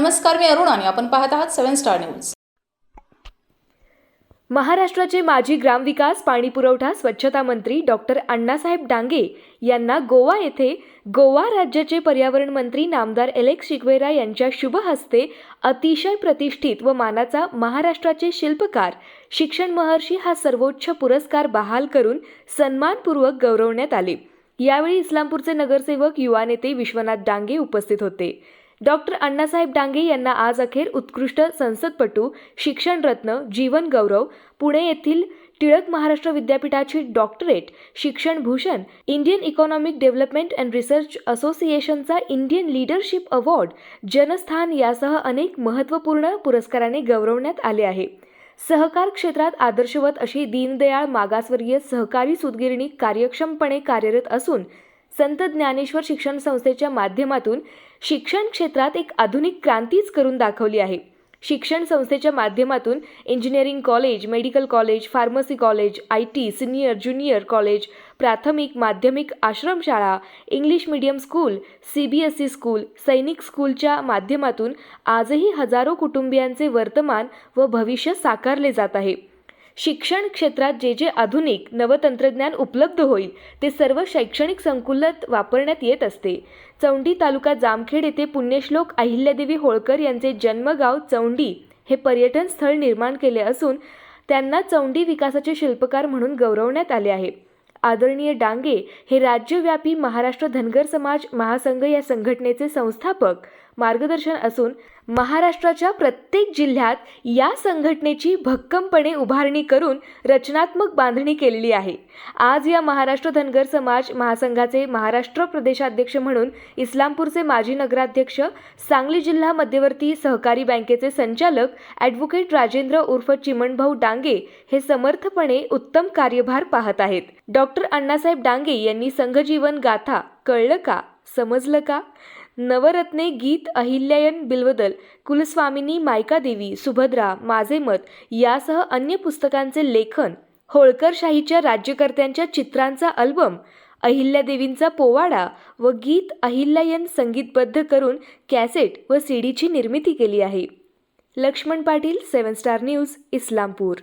नमस्कार मी अरुण आणि आपण पाहत आहात सेव्हन स्टार न्यूज. महाराष्ट्राचे माजी ग्रामविकास पाणीपुरवठा स्वच्छता मंत्री डॉक्टर अण्णासाहेब डांगे यांना गोवा येथे गोवा राज्याचे पर्यावरण मंत्री नामदार एलेक्स शिगवेरा यांच्या शुभ हस्ते अतिशय प्रतिष्ठित व मानाचा महाराष्ट्राचे शिल्पकार शिक्षण महर्षी हा सर्वोच्च पुरस्कार बहाल करून सन्मानपूर्वक गौरवण्यात आले. यावेळी इस्लामपूरचे नगरसेवक युवा नेते विश्वनाथ डांगे उपस्थित होते. डॉक्टर अण्णासाहेब डांगे यांना आज अखेर उत्कृष्ट संसदपटू शिक्षणरत्न जीवन गौरव पुणे येथील टिळक महाराष्ट्र विद्यापीठाची doctorate Shikshan Bhushan Indian economic development and research असोसिएशनचा Indian leadership award Janasthan यासह अनेक महत्त्वपूर्ण पुरस्काराने गौरवण्यात आले आहे. सहकार क्षेत्रात आदर्शवत अशी दीनदयाळ मागासवर्गीय सहकारी सूतगिरणी कार्यक्षमपणे कार्यरत असून संत ज्ञानेश्वर शिक्षण संस्थेच्या माध्यमातून शिक्षण क्षेत्रात एक आधुनिक क्रांतीच करून दाखवली आहे. शिक्षण संस्थेच्या माध्यमातून engineering college medical college pharmacy college I T senior junior college प्राथमिक माध्यमिक आश्रमशाळा English medium school C B S E school सैनिक स्कूलच्या माध्यमातून आजही हजारो कुटुंबियांचे वर्तमान व भविष्य साकारले जात आहे. शिक्षण क्षेत्रात जे जे आधुनिक नवतंत्रज्ञान उपलब्ध होईल ते सर्व शैक्षणिक संकुलात वापरण्यात येत असते. चौंडी तालुका जामखेड येथे पुण्यश्लोक अहिल्यादेवी होळकर यांचे जन्मगाव चौंडी हे पर्यटन स्थळ निर्माण केले असून त्यांना चौंडी विकासाचे शिल्पकार म्हणून गौरवण्यात आले आहे. आदरणीय डांगे हे राज्यव्यापी महाराष्ट्र धनगर समाज महासंघ या संघटनेचे संस्थापक मार्गदर्शन असून महाराष्ट्राच्या प्रत्येक जिल्ह्यात या संघटनेची भक्कमपणे उभारणी करून रचनात्मक बांधणी केलेली आहे. आज या महाराष्ट्र धनगर समाज महासंघाचे महाराष्ट्र प्रदेशाध्यक्ष म्हणून इस्लामपूरचे माजी नगराध्यक्ष सांगली जिल्हा मध्यवर्ती सहकारी बँकेचे संचालक ॲडव्होकेट राजेंद्र उर्फ चिमणभाऊ डांगे हे समर्थपणे उत्तम कार्यभार पाहत आहेत. डॉक्टर अण्णासाहेब डांगे यांनी संघजीवन गाथा कळलं का? समजलं का? नवरत्ने गीत अहिल्यायन बिलवदल कुलस्वामिनी मायका देवी सुभद्रा माझे मत यासह अन्य पुस्तकांचे लेखन होळकरशाहीच्या राज्यकर्त्यांच्या चित्रांचा अल्बम अहिल्यादेवींचा पोवाडा व गीत अहिल्यायन संगीतबद्ध करून कॅसेट व सीडीची निर्मिती केली आहे. Laxman Patil seven star news Islampur.